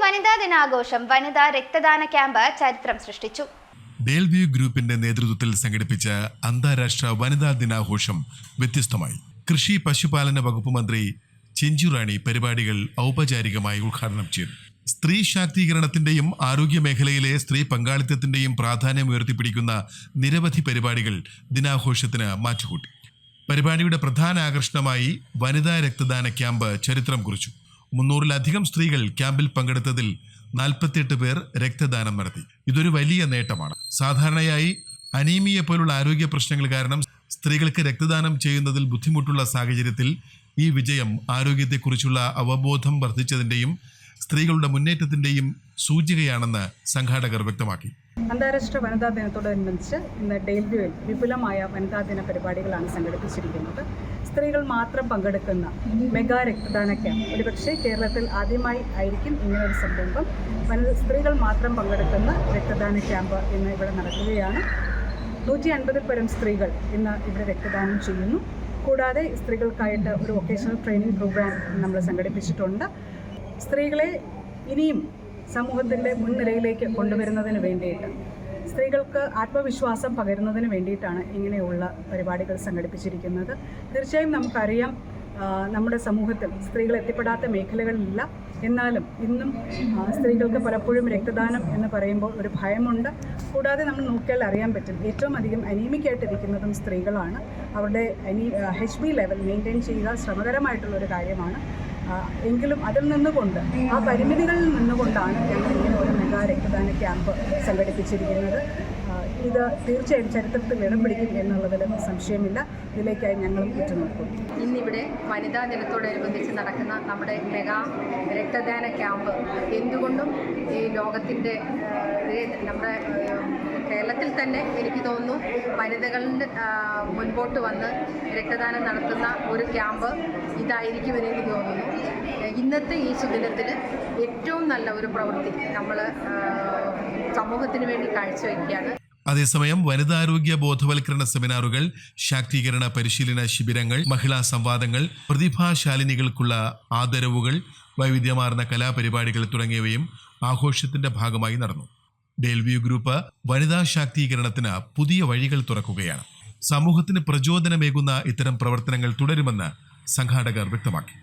വനിതാ ദിനാഘോഷം വനിതാ രക്തദാന ക്യാമ്പ് ചരിത്രം സൃഷ്ടിച്ചു. ഡേൽവ്യൂ ഗ്രൂപ്പിന്റെ നേതൃത്വത്തിൽ സംഘടിപ്പിച്ച അന്താരാഷ്ട്ര വനിതാ ദിനാഘോഷം വ്യത്യസ്തമായി. കൃഷി പശുപാലന വകുപ്പ് മന്ത്രി ചെഞ്ചുറാണി പരിപാടികൾ ഔപചാരികമായി ഉദ്ഘാടനം ചെയ്തു. സ്ത്രീ ശാക്തീകരണത്തിന്റെയും ആരോഗ്യ മേഖലയിലെ സ്ത്രീ പങ്കാളിത്തത്തിന്റെയും പ്രാധാന്യം ഉയർത്തിപ്പിടിക്കുന്ന നിരവധി പരിപാടികൾ ദിനാഘോഷത്തിന് മാറ്റുകൂട്ടി. പരിപാടിയുടെ പ്രധാന ആകർഷണമായി വനിതാ രക്തദാന ക്യാമ്പ് ചരിത്രം കുറിച്ചു. മുന്നൂറിലധികം സ്ത്രീകൾ ക്യാമ്പിൽ പങ്കെടുത്തതിൽ നാൽപ്പത്തിയെട്ട് പേർ രക്തദാനം നടത്തി. ഇതൊരു വലിയ നേട്ടമാണ്. സാധാരണയായി അനീമിയ പോലുള്ള ആരോഗ്യ പ്രശ്നങ്ങൾ കാരണം സ്ത്രീകൾക്ക് രക്തദാനം ചെയ്യുന്നതിൽ ബുദ്ധിമുട്ടുള്ള സാഹചര്യത്തിൽ ഈ വിജയം ആരോഗ്യത്തെക്കുറിച്ചുള്ള അവബോധം വർദ്ധിച്ചതിന്റെയും സ്ത്രീകളുടെ മുന്നേറ്റത്തിന്റെയും സൂചികയാണെന്ന് സംഘാടകർ വ്യക്തമാക്കി. അന്താരാഷ്ട്ര വനിതാ ദിനത്തോടനുബന്ധിച്ച് ഇന്ന് ഡെയിൽവ്യൂവിൽ വിപുലമായ വനിതാ ദിന പരിപാടികളാണ് സംഘടിപ്പിച്ചിരിക്കുന്നത്. സ്ത്രീകൾ മാത്രം പങ്കെടുക്കുന്ന മെഗാ രക്തദാന ക്യാമ്പ്. ഒരുപക്ഷെ കേരളത്തിൽ ആദ്യമായി ആയിരിക്കും ഇങ്ങനൊരു സംരംഭം. വനിത സ്ത്രീകൾ മാത്രം പങ്കെടുക്കുന്ന രക്തദാന ക്യാമ്പ് ഇന്ന് ഇവിടെ നടക്കുകയാണ്. നൂറ്റി അൻപതിൽ പരം സ്ത്രീകൾ ഇന്ന് ഇവിടെ രക്തദാനം ചെയ്യുന്നു. കൂടാതെ സ്ത്രീകൾക്കായിട്ട് ഒരു വൊക്കേഷണൽ ട്രെയിനിങ് പ്രോഗ്രാം നമ്മൾ സംഘടിപ്പിച്ചിട്ടുണ്ട്. സ്ത്രീകളെ ഇനിയും സമൂഹത്തിന്റെ മുൻനിരയിലേക്ക് കൊണ്ടുവരുന്നതിന് വേണ്ടിയിട്ട് സ്ത്രീകൾക്ക് ആത്മവിശ്വാസം പകരുന്നതിന് വേണ്ടിയിട്ടാണ് ഇങ്ങനെയുള്ള പരിപാടികൾ സംഘടിപ്പിച്ചിരിക്കുന്നത്. തീർച്ചയായും നമുക്കറിയാം നമ്മുടെ സമൂഹത്തിൽ സ്ത്രീകൾ എത്തിപ്പെടാത്ത മേഖലകളിലില്ല. എന്നാലും ഇന്നും സ്ത്രീകൾക്ക് പലപ്പോഴും രക്തദാനം എന്ന് പറയുമ്പോൾ ഒരു ഭയമുണ്ട്. കൂടാതെ നമ്മൾ നോക്കിയാൽ അറിയാൻ പറ്റും ഏറ്റവും അധികം അനീമിക് ആയിട്ടിരിക്കുന്നതും സ്ത്രീകളാണ്. അവരുടെ അനീ എച്ച് ബി ലെവൽ മെയിന്റെയിൻ ചെയ്യുക ശ്രമകരമായിട്ടുള്ള ഒരു കാര്യമാണ്. എങ്കിലും അതിൽ നിന്നുകൊണ്ട് ആ പരിമിതികളിൽ നിന്നുകൊണ്ടാണ് ഞങ്ങൾ ഇങ്ങനെ ഒരു മെഗാ രക്തദാന ക്യാമ്പ് സംഘടിപ്പിച്ചിരിക്കുന്നത്. ഇത് തീർച്ചയായും ചരിത്രത്തിൽ ഇടം പിടിക്കും എന്നുള്ളതിൽ സംശയമില്ല. ഇതിലേക്കായി ഞങ്ങളും ഉറ്റുനോക്കും ഇന്നിവിടെ വനിതാ ദിനത്തോടനുബന്ധിച്ച് നടക്കുന്ന നമ്മുടെ മെഗാ രക്തദാന ക്യാമ്പ് എന്തുകൊണ്ടും ഈ ലോകത്തിന്റെ നമ്മുടെ കേരളത്തിൽ തന്നെ എനിക്ക് തോന്നുന്നു വനിതകളുടെ മുൻപോട്ട് വന്ന് രക്തദാനം നടത്തുന്ന ഒരു ക്യാമ്പ് ഇതായിരിക്കുമെന്ന് എനിക്ക് തോന്നുന്നു. ഇന്നത്തെ ഈ സുദിനത്തിൽ ഏറ്റവും നല്ല ഒരു പ്രവൃത്തി നമ്മൾ സമൂഹത്തിന് വേണ്ടി കാഴ്ചവെക്കുകയാണ്. അതേസമയം വനിതാരോഗ്യ ബോധവൽക്കരണ സെമിനാറുകൾ ശാക്തീകരണ പരിശീലന ശിബിരങ്ങൾ മഹിളാ സംവാദങ്ങൾ പ്രതിഭാശാലിനികൾക്കുള്ള ആദരവുകൾ വൈവിധ്യമാർന്ന കലാപരിപാടികൾ തുടങ്ങിയവയും ആഘോഷത്തിന്റെ ഭാഗമായി നടന്നു. ഡേൽവ്യൂ ഗ്രൂപ്പ് വനിതാ ശാക്തീകരണത്തിന് പുതിയ വഴികൾ തുറക്കുകയാണ്. സമൂഹത്തിന് പ്രചോദനമേകുന്ന ഇത്തരം പ്രവർത്തനങ്ങൾ തുടരുമെന്ന് സംഘാടകർ വ്യക്തമാക്കി.